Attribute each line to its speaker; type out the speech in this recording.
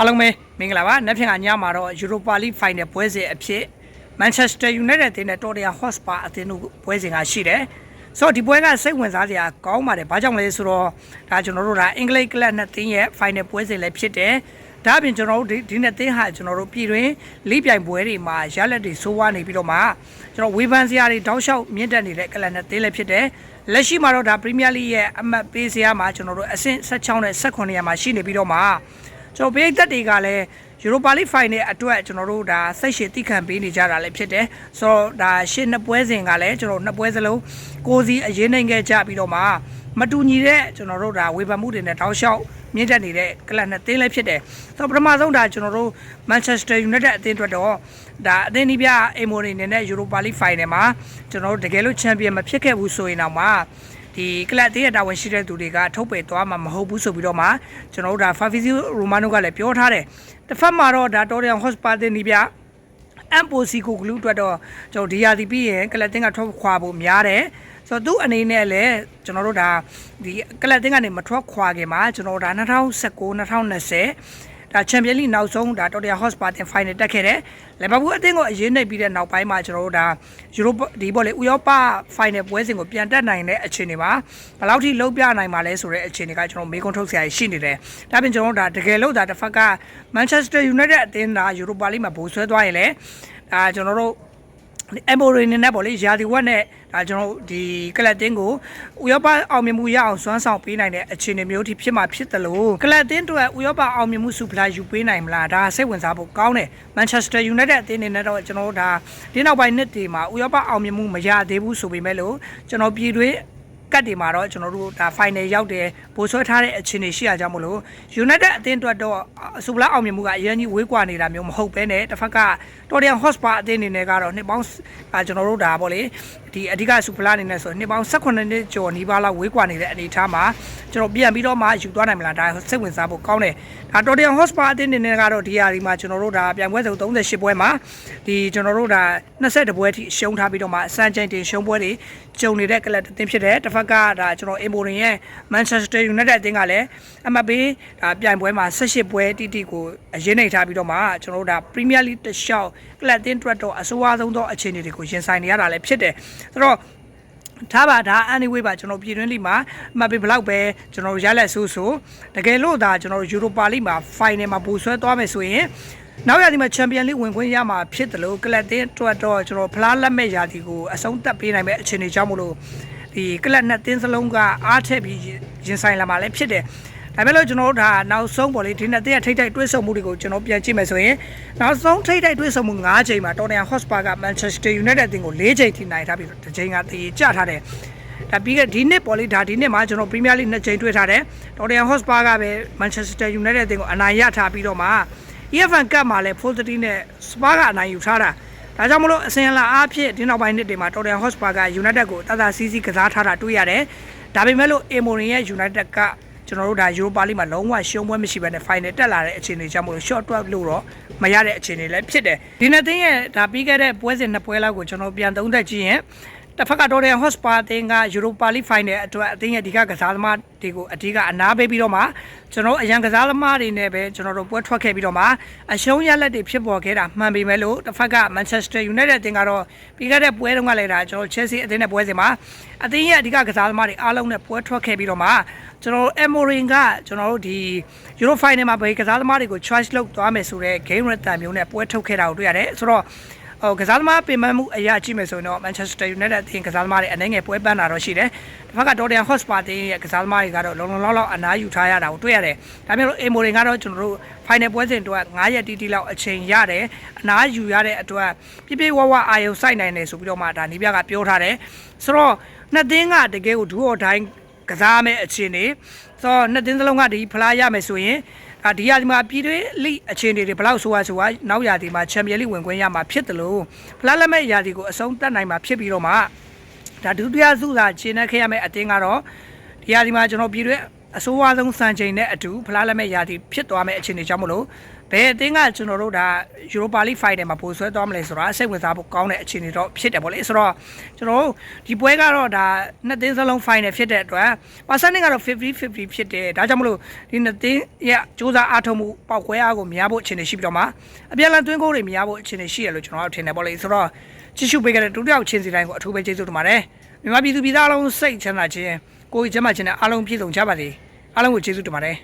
Speaker 1: အားလုံးပဲမင်္ဂလာပါနောက်ဖြစ်ကညမှာတော့ Europa League Final ပွဲစဉ်အဖြစ် Manchester United အသင်းနဲ့ Tottenham Hotspur အသင်းတို့ပွဲစဉ်ကရှိတယ်ဆိုတော့ဒီပွဲကစိတ်ဝင်စားစရာကောင်းပါတယ်ဘာကြောင့်လဲဆိုတော့ဒါကျွန်တော်တို့ဒါအင်္ဂလိပ်ကလပ်နှစ်သင်းရဲ့ Final ပွဲစဉ်လည်းဖြစ်တယ်ဒါအပြင်ကျွန်တော်တို့ဒီဒီနှစ်သင်းဟာကျွန်တော်တို့ပြည်တွင်းလိပြိုင်ပွဲတွေမှာရလက်တွေစိုးဝါးနေပြီးတော့မှကျွန်တော်ဝေဖန်စရာတွေတောက်လျှောက်မြင့်တက်နေတဲ့ကလပ်နှစ်သင်းလည်းဖြစ်တယ်လက်ရှိမှာတော့ဒါ Premier League ရဲ့အမှတ်ပေးစရာမှာကျွန်တော်တို့အဆင့်16နဲ့18ရာမှာရှိနေပြီးတော့မှ ကျွန်တော်ပိတ်သက်တွေကလည်း Europa League Final အတွက်ကျွန်တော်တို့ဒါစိတ်ရှည်တိခံပေးနေကြတာလည်းဖြစ်တယ်ဆိုတော့ဒါရှင်းနှစ်ပွဲစဉ်ကလည်းကျွန်တော်နှစ်ပွဲစလုံးကိုစီအရင်နိုင်ခဲ့ကြပြီးတော့မှမတူညီတဲ့ကျွန်တော်တို့ဒါဝေဖန်မှုတွေနဲ့တောက်လျှောက်မြင့်တက်နေတဲ့ကလပ်နှစ်သင်းလည်းဖြစ်တယ်ဆိုတော့ပထမဆုံးဒါကျွန်တော်တို့ Manchester United အသင်းအတွက်တော့ဒါအသင်းဒီပြအိမ်မိုနေနဲ့ Europa League Final မှာကျွန်တော်တို့တကယ်လို့ချန်ပီယံမဖြစ်ခဲ့ဘူးဆိုရင်တော့မှ ဒီကလပ်သေးရတာဝန်ရှိတဲ့သူတွေကထုတ်ပယ်သွားမှာမဟုတ်ဘူးဆိုပြီးတော့မှကျွန်တော်တို့ဒါ Fabrizio Romano ကလည်းပြောထားတယ်တစ်ဖက်မှာတော့ဒါ Torreon Hotspur တင်ဒီပြအမ်ပိုစီကိုဂလူးအတွက်တော့ကျွန်တော်ဒီယာဒီပြီးရင်ကလပ်တင်ကထွက်ခွာဖို့များတယ်ဆိုတော့သူအနေနဲ့လည်းကျွန်တော်တို့ဒါဒီကလပ်တင်ကနေမထွက်ခွာခင်မှာကျွန်တော်ဒါ2019 2020 ဒါချန်ပီယံလိနောက်ဆုံးဒါတော်တရာဟော့စပါတင်ဖိုင်နယ်တက်ခဲ့တယ်လီဗာပူးအသင်းကိုအရေးနှိပ်ပြီးတဲ့နောက်ပိုင်းမှာကျွန်တော်တို့ဒါယူရိုဒီဘောလေဥရောပဖိုင်နယ်ပွဲစဉ်ကိုပြန်တက်နိုင်တဲ့အခြေအနေမှာဘယ်လောက်ထိလုံးပြနိုင်မှာလဲဆိုတဲ့အခြေအနေကကျွန်တော်မေးခွန်းထုတ်စရာရှိနေတယ်ဒါပြင်ကျွန်တော်တို့ဒါတကယ်လို့ဒါတစ်ဖက်ကမန်ချက်စတာယူနိုက်တက်အသင်းဒါယူရိုပါလိမှာဘိုးဆွဲသွားရင်လေဒါကျွန်တော်တို့ အမ်ဘိုရီနဲ့ပေါ့လေယာဒီဝက်နဲ့ဒါကျွန်တော်တို့ဒီကလပ်တင်းကိုဥရောပအောင်မြင်မှုရအောင်စွမ်းဆောင်ပေးနိုင်တဲ့အခြေအနေမျိုးထိဖြစ်မှာဖြစ်တယ်လို့ကလပ်တင်းတို့ဥရောပအောင်မြင်မှုစုဖလားယူပေးနိုင်မလားဒါစိတ်ဝင်စားဖို့ကောင်းတယ်မန်ချက်စတာယူနိုက်တက်အသင်းအနေနဲ့တော့ကျွန်တော်တို့ဒါဒီနောက်ပိုင်းနှစ်တွေမှာဥရောပအောင်မြင်မှုမရသေးဘူးဆိုပေမဲ့လို့ကျွန်တော်ပြည်တွင်း ကတ်တွေမှာတော့ကျွန်တော်တို့ဒါ final ရောက်တယ်ပို့ဆွဲထားတဲ့အခြေအနေရှိရကြမို့လို့ United အသင်းအတွက်တော့အစူပလာအောင်မြင်မှုကအရင်ကြီးဝေးကွာနေတာမျိုးမဟုတ်ပဲနဲ့တစ်ဖက်က Tottenham Hotspur အသင်းအနေနဲ့ကတော့နှစ်ပေါင်းအာကျွန်တော်တို့ဒါပေါ့လေဒီအဓိကစူပလာအနေနဲ့ဆိုနှစ်ပေါင်း18နှစ်ကျော်နီးပါးလောက်ဝေးကွာနေတဲ့အနေအထားမှာကျွန်တော်ပြန်ပြီးတော့မှယူသွားနိုင်မလားဒါစိတ်ဝင်စားဖို့ကောင်းတယ်ဒါ Tottenham Hotspur အသင်းအနေနဲ့ကတော့ဒီဟာဒီမှာကျွန်တော်တို့ဒါပြန်ပွဲစုံ38ပွဲမှာဒီကျွန်တော်တို့ဒါ22ပွဲထိရှုံးထားပြီးတော့မှအစမ်းချိန်တင်ရှုံးပွဲတွေကြုံနေတဲ့ကလပ်အသင်းဖြစ်တယ်တစ်ဖက်ကဒါကျွန်တော်အင်ဘိုရင်ရဲ့ Manchester United အသင်းကလည်းအမှတ်ပေးဒါပြိုင်ပွဲမှာ18ပွဲတိတိကိုအရင်နိုင်ထားပြီးတော့မှကျွန်တော်တို့ဒါ Premier League တစ်လျှောက်ကလပ်အသင်းအတွက်တော့အဆိုးအဆုံးသောအခြေအနေတွေကိုရင်ဆိုင်နေရတာလည်းဖြစ်တယ်ဆိုတော့ထားပါဒါ anyway ပါကျွန်တော်ပြည်တွင်းလိမှာမှတ်ပေးဘလောက်ပဲကျွန်တော်ရလက်ဆိုးဆိုတကယ်လို့ဒါကျွန်တော် Europa League မှာ final မှာပူဆွဲသွားမယ်ဆိုရင်နောက်ရာသီမှာချန်ပီယံလိဝင်ခွင့်ရမှာဖြစ်တယ်လို့ကလပ်တင်းအတွက်တော့ကျွန်တော်ဖလားလက်မဲ့ရာသီကိုအဆုံးသတ်ပေးနိုင်မဲ့အခြေအနေကြောင့်မလို့ ဒီကလပ်နှစ်တင်းစလုံးကအားထက်ပြီးရင်ဆိုင်လာမှာလည်းဖြစ်တယ်ဒါပေမဲ့လို့ကျွန်တော်တို့ဒါနောက်ဆုံးပေါ့လေဒီနှစ်တင်းရဲ့ထိတ်ထိတ်တွဲဆုံမှုတွေကိုကျွန်တော်ပြန်ကြည့်မယ်ဆိုရင်နောက်ဆုံးထိတ်ထိတ်တွဲဆုံမှု9ချိန်မှာတော်တန်ဟော့စပါက Manchester United အသင်းကို4ချိန်ထိနိုင်ထားပြီးတစ်ချိန်ကတည်ကြထားတယ်ဒါပြီးခဲ့ဒီနှစ်ပေါ်လေဒါဒီနှစ်မှာကျွန်တော် Premier League နှစ်ချိန်တွေ့ထားတယ်တော်တန်ဟော့စပါကပဲ Manchester United အသင်းကိုအနိုင်ရထားပြီးတော့မှ EFN Cup မှာလည်း full 30နဲ့ Spa ကအနိုင်ယူထားတာ ဒါကြောင့်မလို့အစင်လာအားဖြင့်ဒီနောက်ပိုင်းနှစ်တွေမှာ Tottenham Hotspur က United ကိုတသာစီးစီးကစားထားတာတွေ့ရတယ်ဒါပေမဲ့လို့ Emorin ရဲ့ United ကကျွန်တော်တို့ဒါ Europa League မှာလုံးဝရှုံးပွဲမရှိဘဲနဲ့ final တက်လာတဲ့အခြေအနေကြောင့်မလို့ short တွက်လို့တော့မရတဲ့အခြေအနေလည်းဖြစ်တယ်ဒီနှစ်သင်းရဲ့ဒါပြီးခဲ့တဲ့ပွဲစဉ်နှစ်ပွဲလောက်ကိုကျွန်တော်ပြန်သုံးသပ်ကြည့်ရင် တစ်ဖက်ကတော်တယ်ဟော့စပါအသင်းကယူရိုပါလိဖိုင်နယ်အတွက်အသင်းရဲ့ဒီကကစားသမားတွေကိုအဓိကအနာပေးပြီးတော့မှကျွန်တော်အရန်ကစားသမားတွေနဲ့ပဲကျွန်တော်တို့ပွဲထွက်ခဲ့ပြီးတော့မှအရှုံးရလက်တွေဖြစ်ပေါ်ခဲ့တာမှန်ပေမဲ့လို့တစ်ဖက်ကမန်ချက်စတာယူနိုက်တက်အသင်းကတော့ပြီးခဲ့တဲ့ပွဲတုန်းကလည်းဒါကျွန်တော်ချယ်ဆီအသင်းနဲ့ပွဲစဉ်မှာအသင်းရဲ့အဓိကကစားသမားတွေအားလုံးနဲ့ပွဲထွက်ခဲ့ပြီးတော့မှကျွန်တော်အမိုရင်ကကျွန်တော်တို့ဒီယူရိုဖိုင်နယ်မှာဘယ်ကစားသမားတွေကို choice လုပ်သွားမယ်ဆိုတော့ game return မျိုးနဲ့ပွဲထုတ်ခဲ့တာကိုတွေ့ရတယ်ဆိုတော့ ဟိုကစားသမားပြင်ပမှုအရာကြည့်မယ်ဆိုရင်တော့ Manchester United အသင်းကစားသမားတွေအနေငယ်ပွဲပန်းတာတော့ရှိတယ်။တစ်ဖက်က Tottenham Hotspur အသင်းရဲ့ကစားသမားတွေကတော့လုံလုံလောက်လောက်အနားယူထားရတာကိုတွေ့ရတယ်။ဒါပေမဲ့လို့ Emorin ကတော့ကျွန်တော်တို့ final ပွဲစဉ်အတွက်9ရက်တီးတီးလောက်အချိန်ရတယ်။အနားယူရတဲ့အတွက်ပြပြဝဝအာယုံစိုက်နိုင်တယ်ဆိုပြီးတော့မှဒါနီးပြကပြောထားတယ်။ဆိုတော့နှစ်သင်းကတကယ်ကိုဒူအော်တိုင်းကစားမဲ့အခြေအနေဆိုတော့နှစ်သင်းစလုံးကဒီဖလားရမယ်ဆိုရင် အာဒီယာဒီမှာပြည်တွင်းလိအခြေအနေတွေဘလောက်ဆိုရဆိုရနောက်ရာဒီမှာချန်ပီယံလိဝင်ခွင့်ရမှာဖြစ်တယ်လို့ဖလားလက်မဲ့ရာဒီကိုအဆုံးသတ်နိုင်မှာဖြစ်ပြီးတော့မှဒါဒုတိယစုသာခြေနှက်ခဲ့ရမယ့်အတင်းကတော့ဒီယာဒီမှာကျွန်တော်ပြည်တွင်း အဆိုးဝါးဆုံးစံချိန်နဲ့အတူဖလားလက်မဲ့ရာသီဖြစ်သွားမယ့်အခြေအနေကြောင့်မလို့ဘယ်အသင်းကကျွန်တော်တို့ဒါယူရိုပါလိဖိုင်နယ်မှာပို့ဆွဲသွားမလဲဆိုတာစိတ်ဝင်စားဖို့ကောင်းတဲ့အခြေအနေတော့ဖြစ်တယ်ပေါ့လေဆိုတော့ကျွန်တော်တို့ဒီပွဲကတော့ဒါနှစ်သင်းစလုံးဖိုင်နယ်ဖြစ်တဲ့အတွက်ပါစနစ်ကတော့50 50ဖြစ်တယ်ဒါကြောင့်မလို့ဒီနှစ်သင်းရဲ့စူးစမ်းအားထုတ်မှုပေါက်ကွဲအားကိုမရဖို့အခြေအနေရှိပြီးတော့မှအပြန်အလှန်သွင်းကိုတွေမရဖို့အခြေအနေရှိရလို့ကျွန်တော်တို့ထင်တယ်ပေါ့လေဆိုတော့ကြည့်ရှုပေးကြတဲ့ဒုတိယချင်းစီတိုင်းကိုအထူးပဲကျေးဇူးတင်ပါတယ်မြန်မာပြည်သူပြည်သားအလုံးစိတ်ချမ်းသာခြင်း ကိုယ်ကျမ်းမာခြင်းနဲ့အားလုံးပြည့်စုံကြပါစေအားလုံးကိုကျေးဇူးတင်ပါတယ်